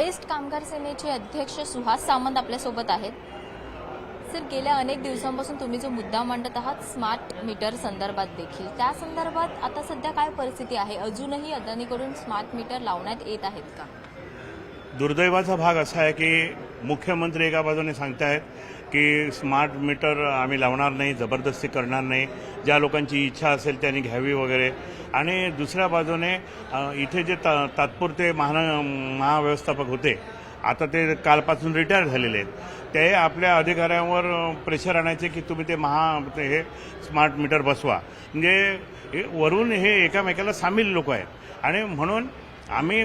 Best कामगार सेनेचे अध्यक्ष सुहास सामंत आपल्यासोबत आहेत. सर गेल्या अनेक दिवसांपासून तुम्ही जो मुद्दा मांडत आहात स्मार्ट मीटर संदर्भात देखील त्या संदर्भात आता सध्या काय परिस्थिती आहे? अजूनही अदानीकडून स्मार्ट मीटर लावण्यात येत आहेत का? दुर्दैवाचा भाग असा आहे की मुख्यमंत्री एका बाजूने सांगतायत की स्मार्ट मीटर आम्ही लावणार नाही जबरदस्ती करणार नाही. ज्या लोकांची इच्छा असेल त्यांनी घ्यावी वगैरे. आणि दुसऱ्या बाजूने इथे जे ता तात्पुरते महान महाव्यवस्थापक होते आता ते कालपासून रिटायर झालेले आहेत. ते आपल्या अधिकाऱ्यांवर प्रेशर आणायचे की तुम्ही ते महा ते हे स्मार्ट मीटर बसवा. म्हणजे हे वरून हे एकामेकाला सामील लोक आहेत. आणि म्हणून आम्ही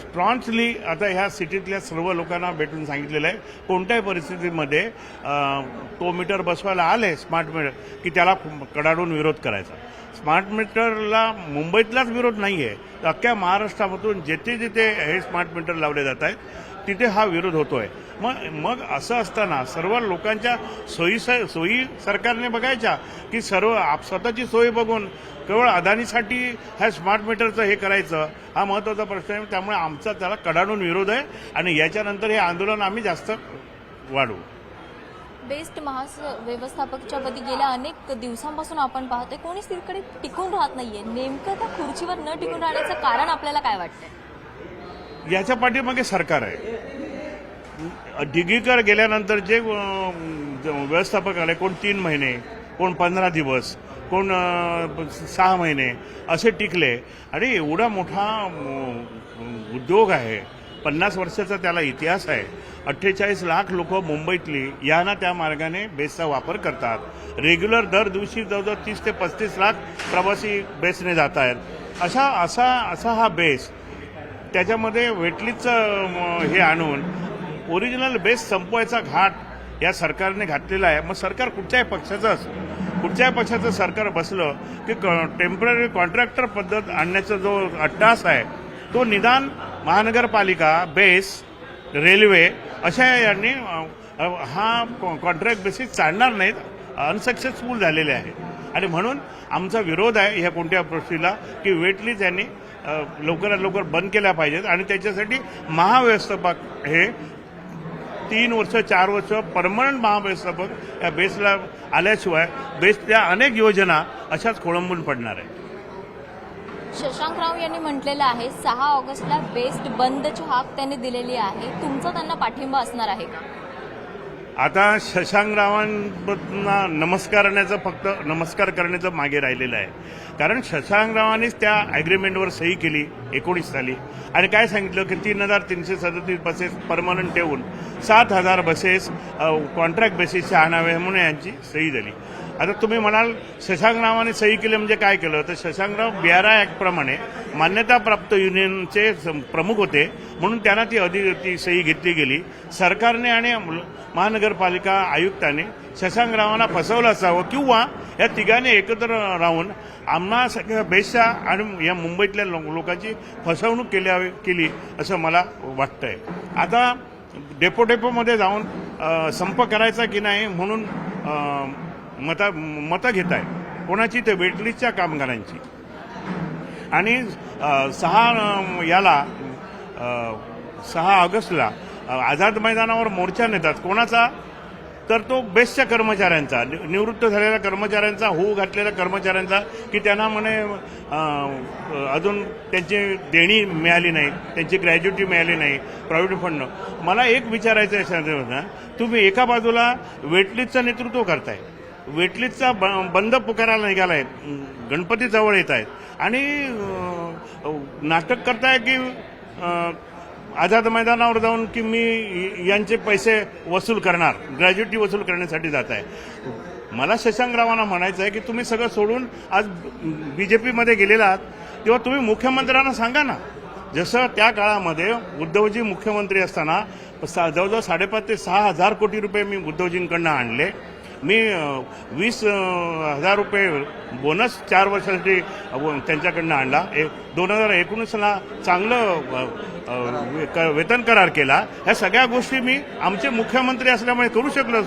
स्ट्रॉन्चली आता ह्या सिटीतल्या सर्व लोकांना भेटून सांगितलेलं आहे. कोणत्याही परिस्थितीमध्ये तो मीटर बसवायला आले स्मार्ट मीटर की त्याला कडाडून विरोध करायचा. स्मार्ट मीटरला मुंबईतलाच विरोध नाही आहे तर अख्ख्या महाराष्ट्रामधून जेथे जिथे हे स्मार्ट मीटर लावले जात आहेत तिथे हा विरोध होतोय. मग मग असं असताना सर्व लोकांच्या सोयी सोयी सरकारने बघायच्या की सर्व आप स्वतःची सोय बघून केवळ अदानीसाठी ह्या स्मार्ट मीटरचं हे करायचं हा महत्त्वाचा प्रश्न आहे. त्यामुळे आमचा त्याला कडाडून विरोध आहे आणि याच्यानंतर हे आंदोलन आम्ही जास्त वाढवू. बेस्ट महाव्यवस्थापकच्या पदी गेल्या अनेक दिवसांपासून आपण पाहतोय कोणीच तिकडे टिकून राहत नाहीये. नेमकं त्या खुर्चीवर न टिकून राहण्याचं कारण आपल्याला काय वाटतंय? याच्या पाठीमागे सरकार आहे. डिग्रीकर गेल्यानंतर जे व्यवस्थापक आले कोण तीन महिने कोण पंधरा दिवस कोण सहा महिने असे टिकले. आणि एवढा मोठा उद्योग आहे. पन्नास वर्षाचा त्याला इतिहास आहे. अठ्ठेचाळीस लाख लोक मुंबईतली यांना त्या मार्गाने बेसचा वापर करतात. रेग्युलर दर दिवशी जवळजवळ तीस ते पस्तीस लाख प्रवासी बेसने जात आहेत अशा असा असा हा बेस त्याच्यामध्ये वेटलीचं हे आणून ओरिजिनल बेस संपवायचा घाट या सरकारने घातलेला आहे. मग सरकार कुठच्याही पक्षाचं असं कुठच्याही पक्षाचं सरकार बसलं की टेंपररी कॉन्ट्रॅक्टर पद्धत आणण्याचा जो अट्टास आहे तो निदान महानगरपालिका बेस रेल्वे अशा यांनी हा कॉन्ट्रॅक्ट बेसिस चालणार नाहीत. अनसक्सेसफुल झालेले आहे. आणि म्हणून आमचा विरोध आहे ह्या कोणत्या गोष्टीला की वेटलीज यांनी लवकरात लवकर बंद केल्या पाहिजेत आणि त्याच्यासाठी महाव्यवस्थापक हे तीन वर्ष चार वर्ष परमनंट महाव्यवस्थापक या बेसला आल्याशिवाय बेसच्या अनेक योजना अशाच खोळंबून पडणार आहे शशांकराव यांनी म्हटलेलं आहे सहा ऑगस्टला बेस्ट बंदची हाक त्यांनी दिलेली आहे. तुमचा त्यांना पाठिंबा असणार आहे का? आता शशांकरावांना नमस्कार करण्याचं फक्त नमस्कार करण्याचं मागे राहिलेलं आहे. कारण शशांकरावांनीच त्या ॲग्रीमेंटवर सही केली एकोणीस साली. आणि काय सांगितलं? की तीन हजार तीनशे सदतीस बसेस परमनंट ठेवून सात हजार बसेस कॉन्ट्रॅक्ट बेसिसच्या आणाव्या म्हणून यांची सही झाली. आता तुम्ही म्हणाल शशांकरावाने सही केली म्हणजे काय केलं? तर शशांकराव बिहारा ॲक्टप्रमाणे मान्यताप्राप्त युनियनचे प्रमुख होते. म्हणून त्यांना ती अधि ती सही घेतली गेली. सरकारने आणि महानगरपालिका आयुक्ताने शशांकरावांना फसवलं असावं किंवा या तिघांनी एकत्र राहून आम्हा सगळ्या बेसच्या आणि या मुंबईतल्या लो- लोकांची फसवणूक केल्या केली असं मला वाटतंय. आता डेपो डेपोमध्ये जाऊन संप करायचा की नाही? म्हणून मता मतं घेत आहे कोणाची? ते वेटलिस्टच्या कामगारांची. आणि सहा याला सहा ऑगस्टला आझाद मैदानावर मोर्चा नेतात. कोणाचा? तर तो बेस्टच्या कर्मचाऱ्यांचा. निवृत्त झालेल्या कर्मचाऱ्यांचा होऊ घातलेल्या कर्मचाऱ्यांचा की त्यांना म्हणे अजून त्यांची देणी मिळाली नाही त्यांची ग्रॅज्युटी मिळाली नाही प्रॉव्हिडंट फंड. मला एक विचारायचं आहे तुम्ही एका बाजूला वेटलिस्टचं नेतृत्व करताय. वेटलिस्टचा ब- बंद पुकारायला निघालाय गणपती जवळ येत आहेत. आणि नाटक करताय की आझाद मैदानावर जाऊन की मी यांचे पैसे वसूल करणार ग्रॅज्युटी वसूल करण्यासाठी जात आहे. मला शशांकरावांना म्हणायचं आहे की तुम्ही सगळं सोडून आज बीजेपीमध्ये गेलेला आहात तेव्हा तुम्ही मुख्यमंत्र्यांना सांगा ना. जसं त्या काळामध्ये उद्धवजी मुख्यमंत्री असताना सा- जवळजवळ साडेपाच ते सहा हजार कोटी रुपये मी उद्धवजींकडनं आणले. मी वीस हजार रुपये बोनस चार वर्षासाठी त्यांच्याकडनं आणला. एक दोन हजार एकोणीसला चांगलं क- वेतन करार केला. ह्या सगळ्या गोष्टी मी आमचे मुख्यमंत्री असल्यामुळे करू शकलो.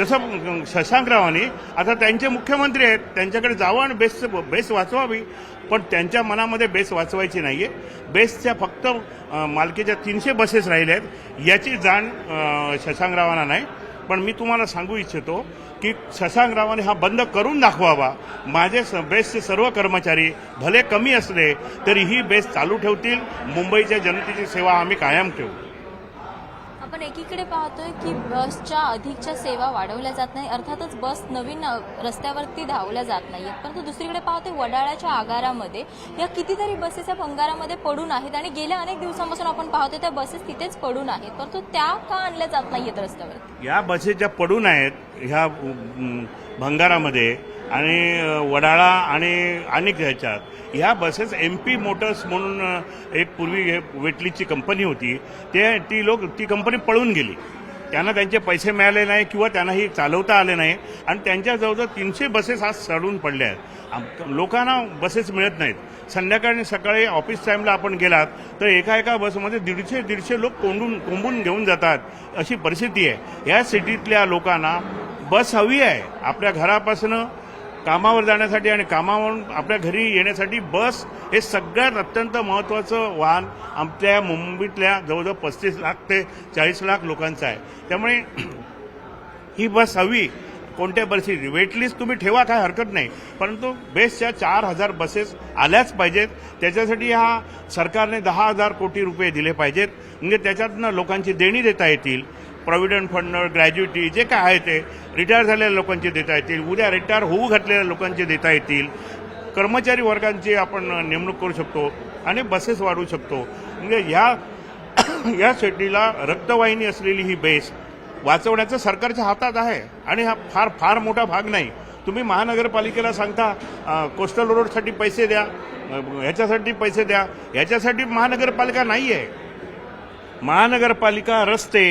तसं शशांकरावांनी आता त्यांचे मुख्यमंत्री आहेत. त्यांच्याकडे जावं आणि बेस बेस वाचवावी. पण त्यांच्या मनामध्ये बेस वाचवायची नाही आहे बेसच्या फक्त मालकीच्या तीनशे बसेस राहिल्या आहेत याची जाण शशांकरावांना नाही. पण मी तुम्हाला सांगू इच्छितो की शशांकरावांनी हा बंद करून दाखवावा. माझे स- बेसचे सर्व कर्मचारी भले कमी असले तरी ही बेस चालू ठेवतील. मुंबईच्या जनतेची सेवा आम्ही कायम ठेवू. आपण एकीकडे पाहतोय की बसच्या अधिकच्या सेवा वाढवल्या जात नाही. अर्थातच बस नवीन रस्त्यावरती धावल्या जात नाहीयेत परंतु दुसरीकडे पाहतोय वडाळ्याच्या आगारामध्ये या कितीतरी बसेस या भंगारामध्ये पडून आहेत आणि गेल्या अनेक दिवसांपासून आपण पाहतोय त्या बसेस तिथेच पडून आहेत. परंतु त्या का आणल्या जात नाहीयेत रस्त्यावर या बसेस ज्या पडून आहेत ह्या भंगारामध्ये आणि वडाळा आणि अनेक ह्याच्यात. ह्या बसेस एम पी मोटर्स म्हणून एक पूर्वी हे वेटलीची कंपनी होती ते ती लोक ती कंपनी पळून गेली. त्यांना त्यांचे पैसे मिळाले नाही किंवा त्यांनाही चालवता आले नाही. आणि त्यांच्या जवळजवळ तीनशे बसेस आज सडून पडल्या आहेत. लोकांना बसेस मिळत नाहीत. संध्याकाळी सकाळी ऑफिस टाईमला आपण गेलात तर एका एका बसमध्ये दीडशे दीडशे लोक कोंडून कोंबून घेऊन जातात अशी परिस्थिती आहे. या सिटीतल्या लोकांना बस हवी आहे. आपल्या घरापासून कामावर जाण्यासाठी आणि कामावरून आपल्या घरी येण्यासाठी बस हे सगळ्यात अत्यंत महत्त्वाचं वाहन आमच्या मुंबईतल्या जवळजवळ पस्तीस लाख ते चाळीस लाख लोकांचं आहे. त्यामुळे ही बस हवी कोणत्या परिस्थितीत? वेटलिस्ट तुम्ही ठेवा काय हरकत नाही. परंतु बेस्टच्या चार हजार बसेस आल्याच पाहिजेत. त्याच्यासाठी हा सरकारने दहा हजार कोटी रुपये दिले पाहिजेत. म्हणजे त्याच्यातनं लोकांची देणी देता येतील. प्रॉव्हिडंट फंड ग्रॅज्युटी जे काय आहे ते रिटायर झालेल्या लोकांचे देता येतील. उद्या रिटायर होऊ घातलेल्या लोकांचे देता येतील. कर्मचारी वर्गांची आपण नेमणूक करू शकतो आणि बसेस वाढवू शकतो. म्हणजे या या सिटीला रक्तवाहिनी असलेली ही बेस वाचवण्याचं सरकारच्या हातात आहे आणि हा फार फार मोठा भाग नाही. तुम्ही महानगरपालिकेला सांगता कोस्टल रोडसाठी पैसे द्या ह्याच्यासाठी पैसे द्या ह्याच्यासाठी महानगरपालिका नाही आहे महानगरपालिका रस्ते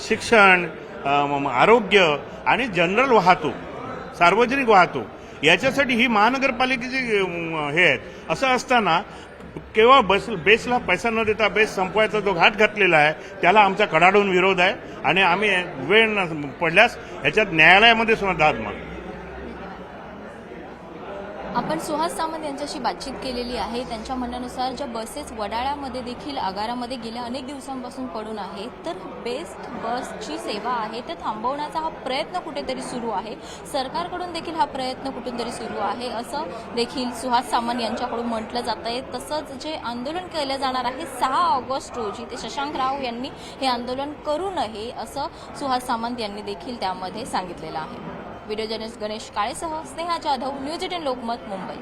शिक्षण आरोग्य आणि जनरल वाहतूक सार्वजनिक वाहतूक याच्यासाठी ही महानगरपालिकेची हे आहेत. असं असताना केव्हा बस बेसला पैसा न देता बेस संपवायचा जो घाट घातलेला आहे त्याला आमचा कडाडून विरोध आहे. आणि आम्ही वेळ न पडल्यास ह्याच्यात न्यायालयामध्ये सुद्धा दाद मागतो. आपण सुहास सामंत यांच्याशी बातचीत केलेली आहे. त्यांच्या म्हणण्यानुसार ज्या बसेस वडाळ्यामध्ये देखील आगारामध्ये गेल्या अनेक दिवसांपासून पडून आहेत तर बेस्ट बसची सेवा आहे. ते थांबवण्याचा हा प्रयत्न कुठेतरी सुरू आहे. सरकारकडून देखील हा प्रयत्न कुठून तरी सुरू आहे असं देखील सुहास सामंत यांच्याकडून म्हटलं जात आहे तसंच जे आंदोलन केलं जाणार आहे सहा ऑगस्ट रोजी ते शशांक राव यांनी हे आंदोलन करू नये असं सुहास सामंत यांनी देखील त्यामध्ये सांगितलेलं आहे. व्हिडिओ जर्नलिस्ट गणेश काळेसह स्नेहा जाधव न्यूज एटीन लोकमत मुंबई.